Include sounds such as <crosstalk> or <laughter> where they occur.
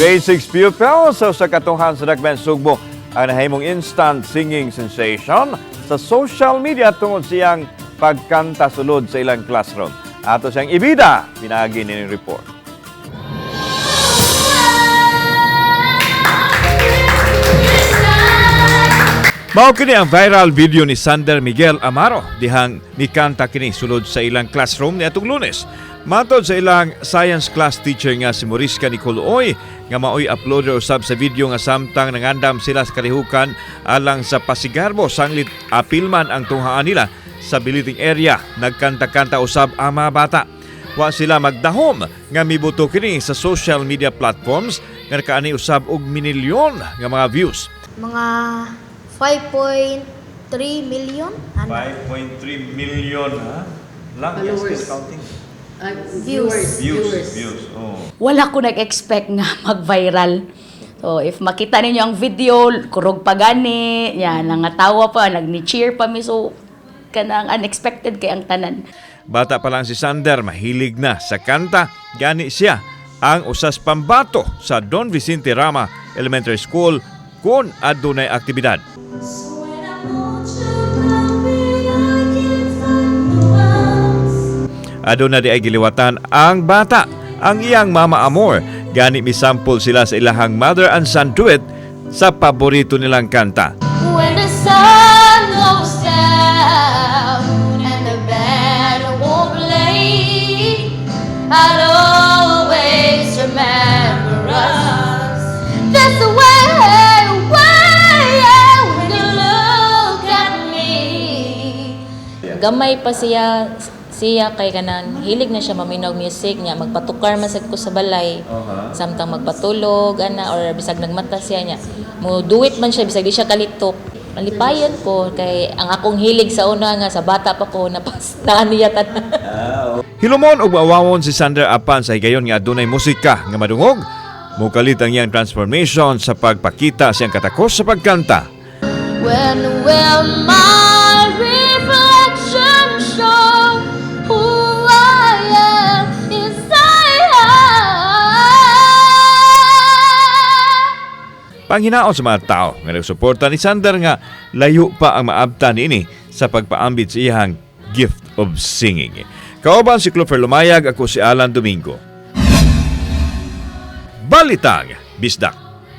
Grade 6 pupil sa sa katuhan sa Dakban Sugbo ang nahimong instant singing sensation sa social media tungod siyang pagkanta sulod sa ilang classroom. Ato siyang ibida, pinagi ni report. Mao kini ang viral video ni Sander Miguel Amaro dihang mikanta kini sulod sa ilang classroom ni atong Lunes. Matod sa ilang science class teacher nga si Morisca Nicole Oy nga maoy uploader usab sa video nga samtang nangandam sila sa kalihukan alang sa Pasigarbo sanglit apilman ang tunghaan nila sa biliting area nagkanta-kanta usab ang mga bata. Wa sila magdahom nga mibuto kini sa social media platforms nga kaani usab og minilyon nga mga views. Mga 5.3 million? Ano? 5.3 million, ha? Lang, yes, Followers. still counting. Ah, Views. Views, views, oh. wala ko nag-expect nga <laughs> mag-viral. So, if makita ninyo ang video, kurog pa gani, yan, nangatawa pa, nagni-cheer pa mi, so, kanang unexpected kay ang tanan. Bata pa lang si Sander, mahilig na sa kanta. Gani siya ang usas pambato sa Don Vicente Rama Elementary School kung adunay aktibidad. Aduna di ay giliwatan ang bata, ang iyang mama amor. Gani misample sila sa ilahang mother and son duet sa paborito nilang kanta. When the sun gamay pa siya siya kay kanan hilig na siya maminog music niya. Magpatukar man sad ko sa balay. Samtang magpatulog ana or bisag nagmata siya niya. Mo do it man siya bisag di siya kalitok malipayon ko kay ang akong hilig sa una nga sa bata pa ko napas na niya tanan Hilumon og awawon si Sander Apan sa higayon nga adunay musika nga madungog. Mukalit ang iyang transformation sa pagpakita siyang katakos sa pagkanta. When will my Panghinaon sa mga tao nga nagsuporta ni Sander nga layo pa ang maabtan ini sa pagpaambit sa iyang gift of singing. Kauban si Clover Lumayag, ako si Alan Domingo. Balitang Bisdak.